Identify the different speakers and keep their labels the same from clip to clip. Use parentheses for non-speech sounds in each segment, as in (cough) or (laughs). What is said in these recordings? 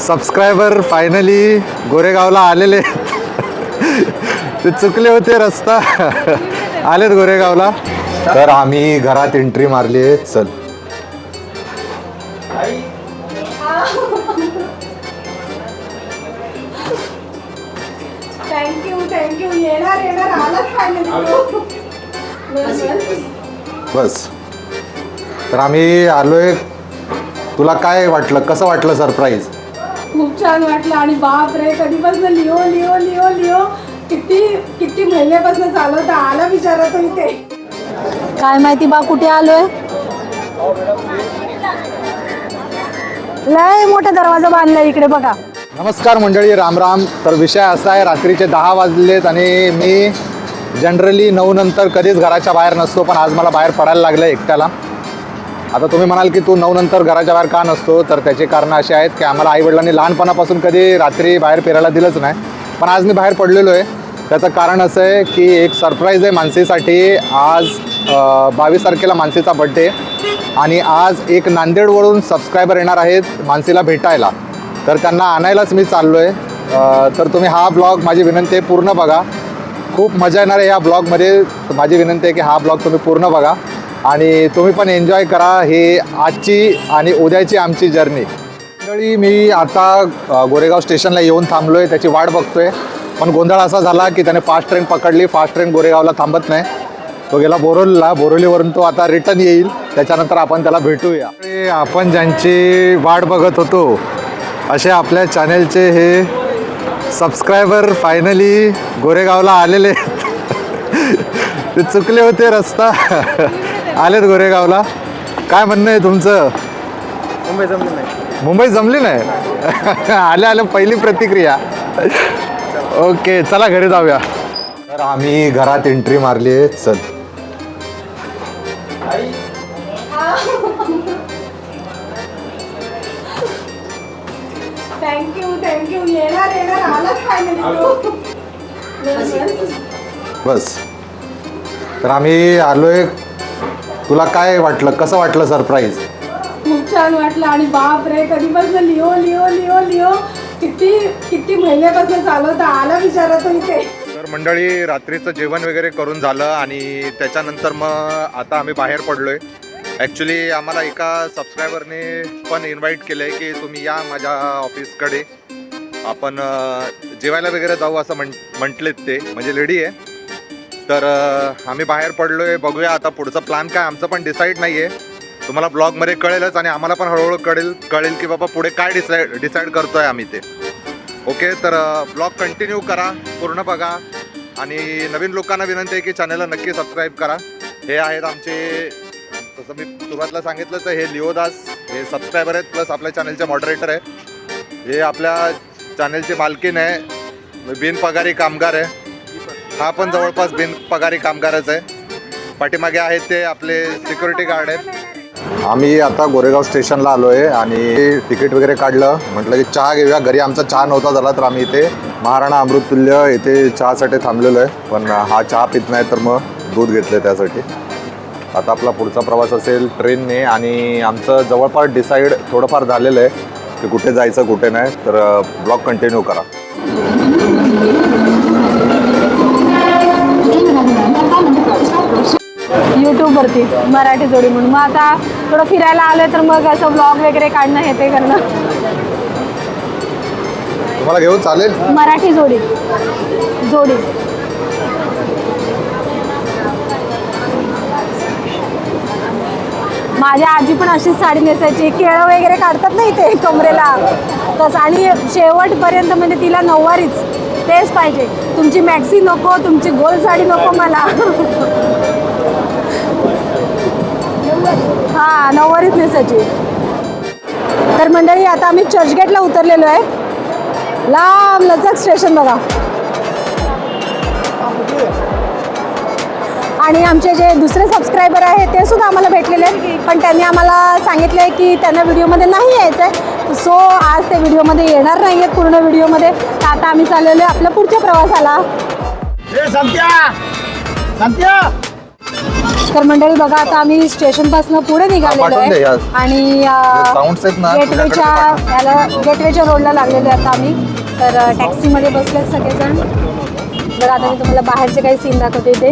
Speaker 1: Subscriber finally गोरेगावला आलेले. ते चुकले होते रस्ता. आलेत गोरेगावला. तर आम्ही घरात एंट्री मारली आहे. चल. बस तर आम्ही आलोय. तुला काय वाटलं? कसं वाटलं सरप्राईज
Speaker 2: खूप छान वाटलं. आणि बाप रे कधीपासून लिओ लिओ लिओ लिओ किती किती महिन्यापासून चालवता आला आलं तो इथे. काय माहिती बा कुठे आलोय? लय मोठा दरवाजा बांधला इकडे बघा.
Speaker 1: नमस्कार मंडळी राम राम. तर विषय असा आहे रात्रीचे दहा वाजलेत आणि मी जनरली नऊ नंतर कधीच घराच्या बाहेर नसतो पण आज मला बाहेर पडायला लागलं एकट्याला. आता तुम्ही म्हणाल की तू नऊ नंतर घराच्या बाहेर का नसतो? तर त्याची कारणं अशी आहेत की आम्हाला आईवडिलांनी लहानपणापासून कधी रात्री बाहेर फिरायला दिलंच नाही. पण आज मी बाहेर पडलेलो आहे. त्याचं कारण असं आहे की एक सरप्राईज आहे मानसीसाठी. आज बावीस तारखेला मानसीचा बड्डे आणि आज एक नांदेडवरून सबस्क्रायबर येणार आहेत मानसीला भेटायला. तर त्यांना आणायलाच मी चाललो आहे तर तुम्ही हा ब्लॉग माझी विनंती आहे पूर्ण बघा. खूप मजा येणार आहे या ब्लॉगमध्ये माझी विनंती आहे की हा ब्लॉग तुम्ही पूर्ण बघा. आणि तुम्ही पण एन्जॉय करा हे आजची आणि उद्याची आमची जर्नी मंडळी मी आता गोरेगाव स्टेशनला येऊन थांबलो आहे त्याची वाट बघतो आहे पण गोंधळ असा झाला की त्याने फास्ट ट्रेन पकडली फास्ट ट्रेन गोरेगावला थांबत नाही. तो गेला बोरोलीला बोरोलीवरून तो आता रिटर्न येईल. त्याच्यानंतर आपण त्याला भेटूया. आपण ज्यांची वाट बघत होतो असे आपल्या चॅनेलचे हे सबस्क्रायबर फायनली गोरेगावला आलेले (laughs) ते चुकले होते रस्ता. (laughs) आलेत गोरेगावला. काय म्हणणं आहे तुमचं?
Speaker 3: मुंबई जमली नाही.
Speaker 1: मुंबई जमली नाही? (laughs) आल्या आल्या पहिली प्रतिक्रिया. ओके चला घरी जाऊया. तर आम्ही घरात एंट्री मारली आहे. चल.
Speaker 2: थँक्यू थँक्यू येणार येणार. आलाच फायनली
Speaker 1: बस. तर आम्ही आलोय तुला काय वाटलं? कसं वाटलं सरप्राईज
Speaker 2: खूप छान वाटलं. आणि बाप रे कधीपासून लिओ लिओ लिओ लिओ किती किती महिन्यापासून चालवता? आला विचारा तो इथे.
Speaker 1: तर मंडळी रात्रीचं जेवण वगैरे करून झालं आणि त्याच्यानंतर मग आता आम्ही बाहेर पडलोय. ॲक्च्युली आम्हाला एका सबस्क्रायबरने पण इन्व्हाइट केलं आहे की तुम्ही या माझ्या ऑफिसकडे आपण जेवायला वगैरे जाऊ असं म्हण म्हटलेत ते. म्हणजे लेडी आहे. तर आम्ही बाहेर पडलोय. बघूया आता पुढचं प्लॅन काय. आमचं पण डिसाईड नाही आहे तुम्हाला ब्लॉगमध्ये कळेलच आणि आम्हाला पण हळूहळू कळेल कळेल की बाबा पुढे काय डिसाईड डिसाईड करतोय आम्ही ते. ओके तर ब्लॉग कंटिन्यू करा पूर्ण बघा. आणि नवीन लोकांना विनंती आहे की चॅनलला नक्की सबस्क्राईब करा. हे आहेत आमचे तसं मी सुरुवातीला सांगितलंच हे लिओदास हे सबस्क्रायबर आहेत प्लस आपल्या चॅनलचे मॉडरेटर आहे. हे आपल्या चॅनलची मालकीन आहे. बिनपगारी कामगार आहे. हा पण जवळपास बिनपगारी कामगारच आहे. पाठीमागे आहेत ते आपले सिक्युरिटी गार्ड आहेत. आम्ही आता गोरेगाव स्टेशनला आलो आहे आणि तिकीट वगैरे काढलं. म्हटलं की चहा घेऊया. घरी आमचा चहा नव्हता झाला तर आम्ही इथे महाराणा अमृततुल्य इथे चहासाठी थांबलेलो आहे. पण हा चहा पित नाही तर मग दूध घेतलं त्यासाठी. आता आपला पुढचा प्रवास असेल ट्रेनने आणि आमचं जवळपास डिसाईड थोडंफार झालेलं आहे की कुठे जायचं कुठे नाही. तर ब्लॉग कंटिन्यू करा.
Speaker 2: यूट्यूबवरती मराठी जोडी म्हणून. मग आता थोडं फिरायला आलं तर मग असं ब्लॉग वगैरे काढणं हे ते करणं.
Speaker 1: तुम्हाला घेऊन चालेल?
Speaker 2: मराठी जोडी. जोडी. माझ्या आजी पण अशीच साडी नेसायची. केळं वगैरे काढतात ना इथे कमरेला. तसं. आणि शेवटपर्यंत म्हणजे तिला नऊवारीच. तेच पाहिजे. तुमची मॅक्सी नको तुमची गोल साडी नको मला. हा नऊवारीच नेसायची तर मंडळी आता आम्ही चर्चगेटला उतरलेलो आहे. लांब लचक स्टेशन बघा. आणि आमचे जे दुसरे सबस्क्रायबर आहेत ते सुद्धा आम्हाला भेटलेले आहेत. पण त्यांनी आम्हाला सांगितलं आहे की त्यांना व्हिडिओमध्ये नाही यायचं आहे सो आज ते व्हिडिओमध्ये येणार नाही आहेत पूर्ण व्हिडिओमध्ये. तर आता आम्ही चाललेलो आहे आपल्या पुढच्या प्रवासाला.
Speaker 3: संत्या! संत्या!
Speaker 2: तर मंडळी बघा आता आम्ही स्टेशनपासून पुढे निघालेलो आहे. आणि गेटवेच्या. याला गेटवेच्या रोडला लागलेलो आहे आता आम्ही तर टॅक्सीमध्ये बसलेत सगळेजण बघा आता मी तुम्हाला बाहेरचे काही सीन दाखवते इथे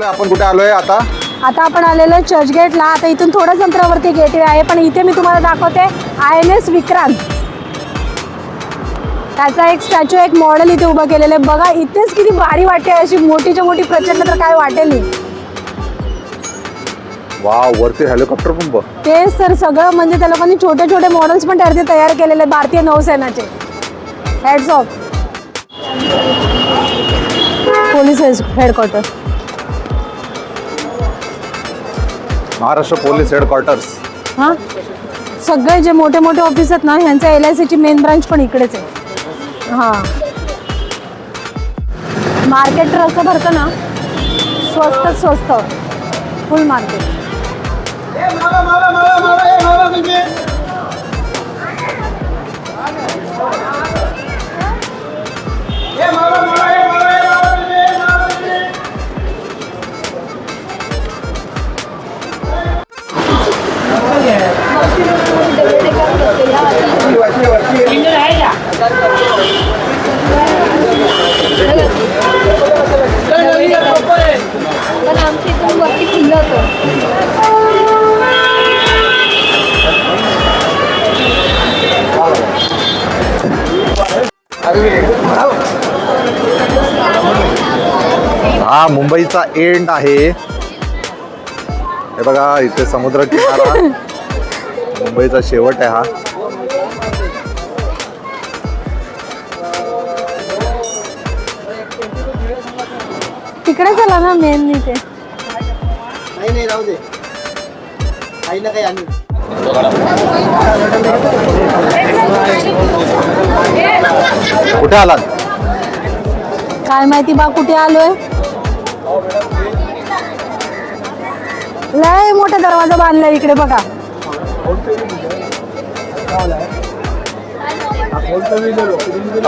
Speaker 1: तुला आपण कुठे आलोय आता?
Speaker 2: आता आपण आलेलो आहे चर्चगेटला आता इथून थोड्याच अंतरावरती गेटवे आहे पण इथे मी तुम्हाला दाखवते आय एन एस विक्रांत. त्याचा एक स्टॅच्यू एक मॉडेल इथे उभं केलेलं आहे. बघा इथेच किती भारी वाटते. अशी मोठीच्या मोठी प्रचंड तर काय वाटेल नाही.
Speaker 1: वाव वरती हेलिकॉप्टर पण बघ.
Speaker 2: तेच तर सगळं म्हणजे त्या लोकांनी छोटे छोटे मॉडेल्स पण त्यावरती तयार केलेले भारतीय नौसेनाचे. Heads of police headquarter
Speaker 1: Maharashtra police headquarters
Speaker 2: हां सगळे जे मोठे मोठे ऑफिस आहेत ना ह्यांच्या एल आय सीची मेन ब्रांच पण इकडेच आहे हां मार्केट तर असं भरतं ना स्वस्त स्वस्त फुल मार्केट पण
Speaker 1: हा मुंबईचा एंड आहे. हे बघा इथे समुद्र किनारा. मुंबईचा शेवट आहे हा.
Speaker 2: तिकडे चला ना मेन इथे.
Speaker 3: नाही नाही राहू दे. काही ना काही आणू.
Speaker 1: कुठे आलात?
Speaker 2: काय माहिती बा कुठे आलोय? लय मोठा दरवाजा बांधलाय इकडे बघा.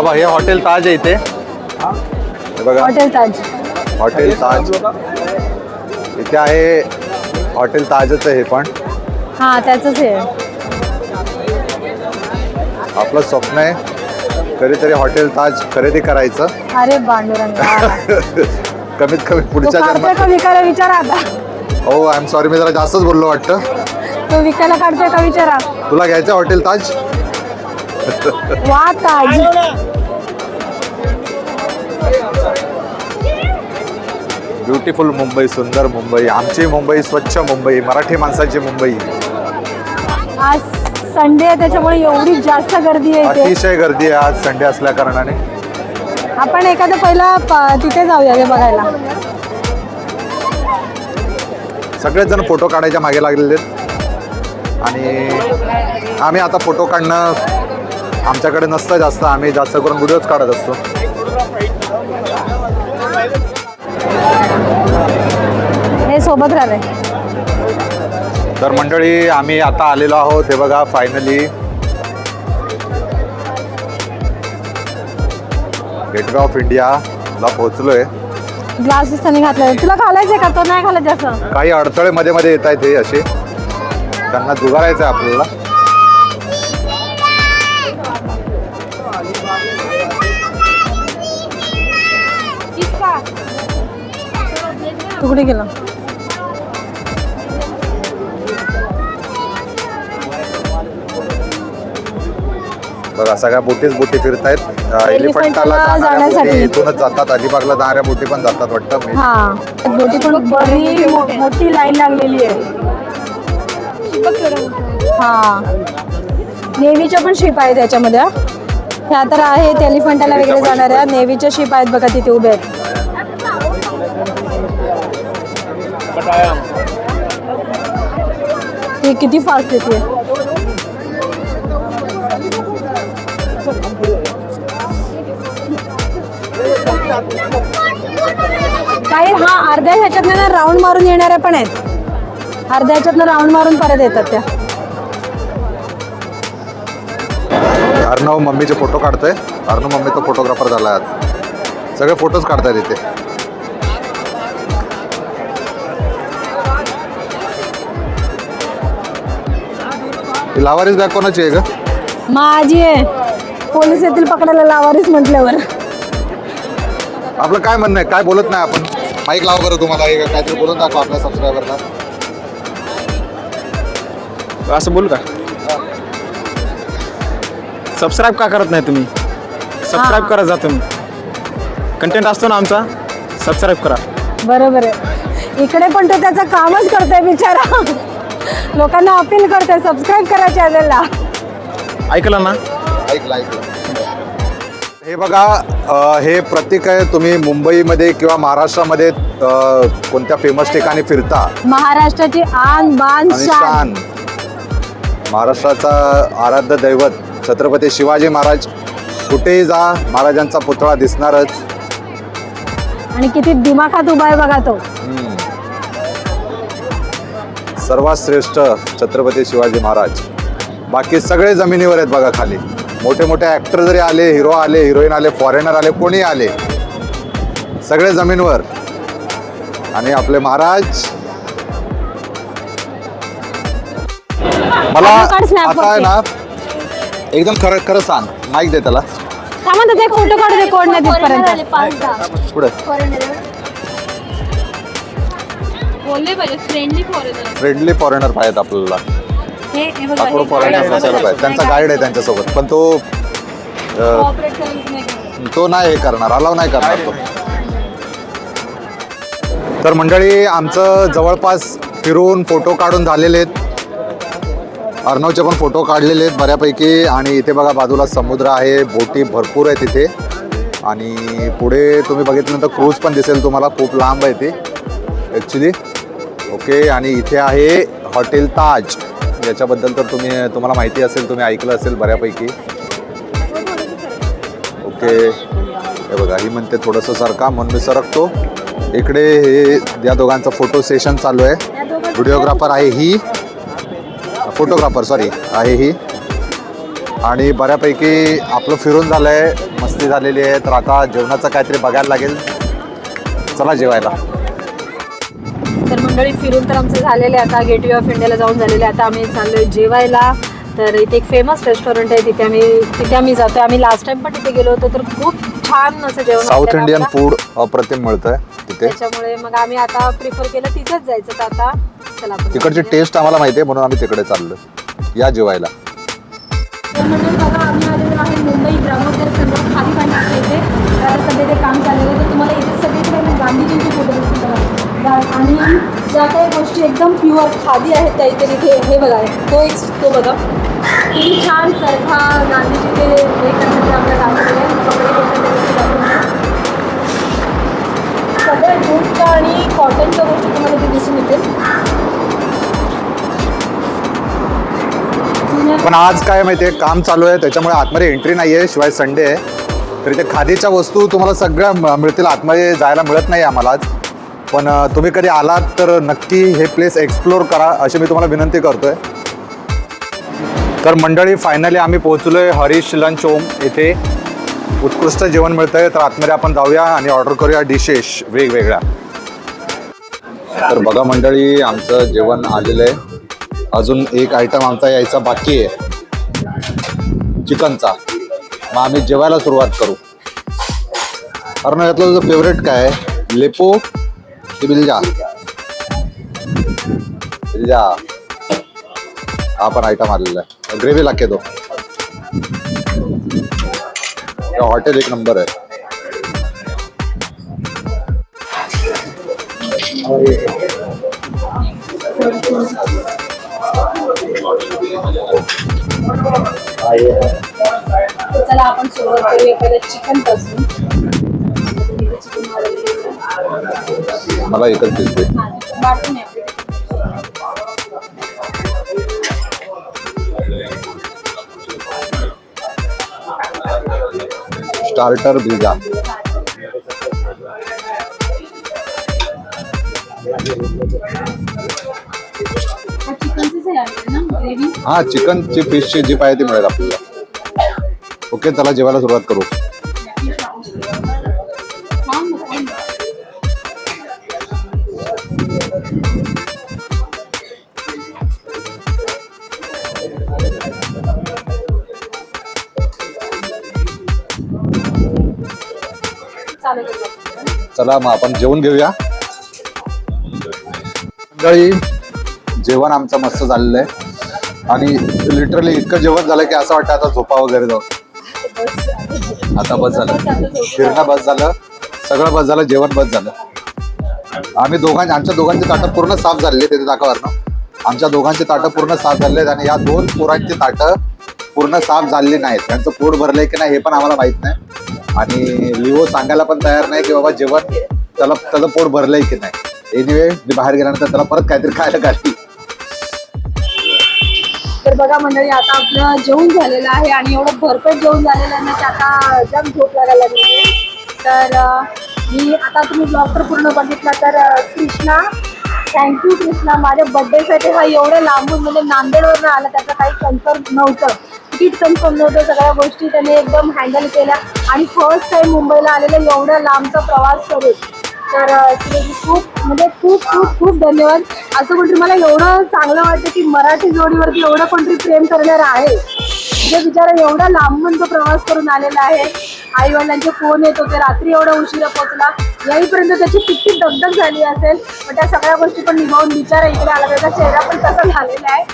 Speaker 1: बघ, हे हॉटेल ताज आहे इथे. हे बघा.
Speaker 2: हॉटेल ताज.
Speaker 1: हॉटेल ताज. इथे आहे हॉटेल ताजच आहे पण.
Speaker 2: हा त्याच हे
Speaker 1: आपलं स्वप्न आहे कधीतरी हॉटेल ताज खरेदी करायचं.
Speaker 2: अरे बांडुरंगा (laughs)
Speaker 1: कमीत कमी पुढच्या
Speaker 2: का
Speaker 1: जन्मात.
Speaker 2: विकायला विचारा आता?
Speaker 1: हो आय एम सॉरी मी जरा जास्तच बोललो वाटतं.
Speaker 2: तो विकायला काढतोय का विचारा?
Speaker 1: तुला घ्यायचं हॉटेल ताज?
Speaker 2: वा ताज.
Speaker 1: ब्युटिफुल मुंबई सुंदर मुंबई आमची मुंबई स्वच्छ मुंबई मराठी माणसाची मुंबई.
Speaker 2: आज संडे आहे त्याच्यामुळे एवढी जास्त गर्दी आहे इथे.
Speaker 1: अतिशय गर्दी आहे आज संडे असल्या कारणाने.
Speaker 2: आपण एखादं पहिला प- तिथे जाऊया ते बघायला.
Speaker 1: सगळेच जण फोटो काढायच्या मागे लागलेले आहेत. आणि आम्ही आता फोटो काढणं आमच्याकडे नसतं जास्त. आम्ही जास्त करून व्हिडिओज काढत असतो.
Speaker 2: हे सोबत राहिले
Speaker 1: तर मंडळी आम्ही आता आलेलो आहोत. हे बघा फायनली गेटवे ऑफ इंडियाला पोहोचलोय.
Speaker 2: ग्लासेस त्यांनी घातले तुला घालायचंय का? तो नाही घालायचं असं
Speaker 1: काही अडथळे मध्ये मध्ये येत आहेत हे असे. त्यांना जुगारायचं आहे आपल्याला
Speaker 2: तू कुठे गेला?
Speaker 1: बघा सगळ्या बोटीच बोटी फिरतायत.
Speaker 2: एलिफंटाला
Speaker 1: जाणाऱ्या
Speaker 2: जाण्यासाठी.
Speaker 1: बोटी इथूनच जातात. अलिबागला जाणाऱ्या बोटी पण जातात वाटतं. मी
Speaker 2: हा बोटी पण बरी मो- मोठी लाईन लागलेली आहे. हा. नेव्हीच्या पण शिप आहेत त्याच्यामध्ये. हा. ह्या तर आहेत एलिफंटाला वगैरे जाणाऱ्या. नेव्हीच्या शिप आहेत बघा तिथे उभे आहेत. हे किती फास्ट येते काही हा अर्ध्या ह्याच्यातनं ना राऊंड मारून येणाऱ्या पण आहेत. अर्ध्या ह्याच्यातनं राऊंड मारून परत येतात त्या.
Speaker 1: अर्णव मम्मीचे फोटो काढतोय. अर्णव मम्मी तो फोटोग्राफर झाला आज. सगळे फोटोज काढतायत इथे. ही लावारीस बॅग कोणाची आहे ग?
Speaker 2: माझी आहे. पोलीस येतील पकडायला लावारीस म्हटल्यावर.
Speaker 1: आपलं काय म्हणणं आहे? काय बोलत नाही आपण? माईक लाव बरं तुम्हाला हे काहीतरी बोलून दाखवा आपल्या सबस्क्रायबरला
Speaker 4: असं बोलू का? सबस्क्राईब का करत नाही तुम्ही? सबस्क्राईब करा जा तुम्ही. कंटेंट असतो ना आमचा सबस्क्राईब करा.
Speaker 2: बरोबर आहे. इकडे पण तो त्याचं कामच करतोय बिचारा. लोकांना अपील करतोय सबस्क्राईब करा चॅनलला
Speaker 4: ऐकलं ना?
Speaker 1: ऐकलं ऐकलं हे बघा अ, हे प्रतीक आहे तुम्ही मुंबईमध्ये किंवा महाराष्ट्रामध्ये अ, कोणत्या फेमस ठिकाणी फिरता?
Speaker 2: महाराष्ट्राची आन बान
Speaker 1: आणि
Speaker 2: शान.
Speaker 1: शान. महाराष्ट्राचा आराध्य दैवत छत्रपती शिवाजी महाराज. कुठेही जा महाराजांचा पुतळा दिसणारच.
Speaker 2: आणि किती दिमाखात उभा आहे बघा तो.
Speaker 1: सर्वात श्रेष्ठ छत्रपती शिवाजी महाराज. बाकी सगळे जमिनीवर आहेत बघा खाली. मोठे मोठे ॲक्टर जरी आले हिरो आले हिरोईन आले फॉरेनर आले कोणी आले सगळे जमीनवर. आणि आपले महाराज. मला
Speaker 2: आता
Speaker 1: आहे. ना एकदम खरं खरं सांग. माईक दे त्याला.
Speaker 2: थांबा त्याचा एक फोटो काढू दे कोण नाही तिथपर्यंत.
Speaker 1: पुढे.
Speaker 5: बोलले पाहिजे फ्रेंडली फॉरेनर
Speaker 1: फ्रेंडली फॉरेनर पाहिजेत आपल्याला.
Speaker 2: हे हे बघा, हे
Speaker 1: पाहिजे त्यांचा गाईड आहे त्यांच्यासोबत. पण तो अं,
Speaker 5: नाही.
Speaker 1: तो नाही हे करणार. अलाव नाही करणार तो. तर मंडळी आमचं जवळपास फिरून फोटो काढून झालेले आहेत. अर्णवचे पण फोटो काढलेले आहेत बऱ्यापैकी. आणि इथे बघा बाजूला समुद्र आहे. बोटी भरपूर आहेत इथे. आणि पुढे तुम्ही बघितल्यानंतर क्रूज पण दिसेल तुम्हाला. खूप लांब आहे ते. ॲक्च्युली ओके आणि इथे आहे हॉटेल ताज याच्याबद्दल तर तुम्ही तुम्हाला माहिती असेल तुम्ही ऐकलं असेल बऱ्यापैकी. ओके. हे बघा ही म्हणते थोडंसं सारखा म्हणून मी सरकतो. इकडे हे या दोघांचं फोटो सेशन चालू आहे. व्हिडिओग्राफर आहे ही. फोटोग्राफर सॉरी आहे ही. आणि बऱ्यापैकी आपलं फिरून झालं आहे मस्ती झालेली आहे. तर आता जेवणाचं काहीतरी बघायला लागेल. चला जेवायला.
Speaker 2: तर मंडळी फिरून तर आमचं झालेलं आहे आता गेटवे ऑफ इंडियाला जाऊन झालेले. आहे. आता आम्ही चाललोय जेवायला. तर इथे एक फेमस रेस्टॉरंट आहे तिथे आम्ही तिथे आम्ही जातोय. आम्ही लास्ट टाइम पण तिथे गेलो होतो तर खूप छान असं जेवण
Speaker 1: साऊथ इंडियन. फूड अप्रतिम मिळतंय तिथे.
Speaker 2: त्याच्यामुळे मग आम्ही आता प्रिफर केलं तिथेच जायचं. तर आता चला आपण
Speaker 1: तिकडची
Speaker 2: जाऊया.
Speaker 1: टेस्ट आम्हाला माहिती आहे म्हणून आम्ही तिकडे चाललो या जेवायला.
Speaker 2: तर मंडळी बघा आम्ही आलेलो आहे मुंबई ग्रामोदर संघ खाली पाण्याच्या इथे. तर आता सध्या ते काम चाललेलं आहे. तर तुम्हाला आणि ज्या काही गोष्टी एकदम प्युअर खादी आहेत त्या इथे तिथे हे बघा तो एक तो बघा. किती छान चरखा गांधीजी ते हे करण्याचे आपल्या दाखवले सगळ्या जूटच्या आणि कॉटनच्या गोष्टी तुम्हाला ते दिसून येतील.
Speaker 1: पण आज काय माहिती आहे काम चालू आहे त्याच्यामुळे आतमध्ये एंट्री नाही आहे शिवाय संडे आहे. तर इथे खादीच्या वस्तू तुम्हाला सगळ्या मिळतील. आतमध्ये जायला मिळत नाही आम्हाला आज. पण तुम्ही कधी आलात तर नक्की हे प्लेस एक्सप्लोर करा अशी मी तुम्हाला विनंती करतोय. तर मंडळी फायनली आम्ही पोहोचलो आहे हरीश लंच होम येथे उत्कृष्ट जेवण मिळतं आहे तर आतमध्ये आपण जाऊया आणि ऑर्डर करूया डिशेस वेगवेगळ्या. तर बघा मंडळी आमचं जेवण आलेलं आहे. अजून एक आयटम आमचा यायचा बाकी आहे. चिकनचा. मग आम्ही जेवायला सुरुवात करू. कारण यातलं तुझं फेवरेट काय आहे? लेपो बिलजा बिलजा हा पण आयटम आलेला आहे ग्रेव्ही लागते तो हॉटेल एक नंबर आहे
Speaker 2: चला आपण सुरुवात करूया पहिल्या चिकन पासून
Speaker 1: मला एकच दिसते स्टार्टर भिजा
Speaker 5: हा चिकन ची आपलं ना
Speaker 1: फिशची जी पाहिजे ती मिळेल आपल्याला. ओके चला जेवायला सुरुवात करू. चला मग आपण जेवून घेऊया. मंडळी जेवण आमचं मस्त झालेलं आहे. आणि लिटरली इतकं जेवण झालं की असं वाटतं आता झोपा वगैरे जाऊ आता बस झालं. फिरणं बस झालं. सगळं बस झालं जेवण बस झालं. आम्ही दोघां आमच्या दोघांची ताटं पूर्ण साफ झालेली तिथे दाखवा ना आमच्या दोघांचे ताटं पूर्ण साफ झालेले आणि या दोन पोरांची ताटं पूर्ण साफ झालेली नाहीत. त्यांचं पोट भरलंय की नाही हे पण आम्हाला माहीत नाही. आणि लिओ सांगायला पण तयार नाही की बाबा जेवण त्याला त्याचं पोट भरलंय की नाही. एनिवे मी बाहेर गेल्यानंतर त्याला परत काहीतरी खायला घातली
Speaker 2: तर बघा मंडळी आता आपलं जेवण झालेलं आहे आणि एवढं भरपेट जेवण झालेलं आहे ना की आता जम झोप लागायला लागली. तर मी आता तुम्ही ब्लॉग तर पूर्ण बघितला तर कृष्णा थँक्यू कृष्णा माझ्या बर्थडेसाठी हा एवढं लांबून म्हणजे नांदेडवरून आला त्याचं काही कन्फर्म नव्हतं. तिकीट कन्फर्म नव्हतं सगळ्या गोष्टी त्याने एकदम हँडल केल्या. आणि फर्स्ट टाइम मुंबईला आलेलं एवढ्या लांबचा प्रवास करून. तर खूप म्हणजे खूप खूप खूप धन्यवाद. असं कोणतरी मला एवढं चांगलं वाटतं की मराठी जोडीवरती एवढं कोणतरी प्रेम करणार आहे. जे बिचारा एवढा लांबून तो प्रवास करून आलेला आहे. आई वडिलांचे फोन येत होते रात्री एवढा उशिरा पोहोचला. याहीपर्यंत त्याची किती दगदग झाली असेल. पण त्या सगळ्या गोष्टी पण निभावून बिचारा इकडे आला. त्याचा चेहरा पण कसा झालेला आहे.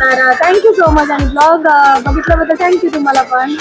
Speaker 2: तर थँक्यू सो मच आणि ब्लॉग बघितल्याबद्दल थँक्यू तुम्हाला पण.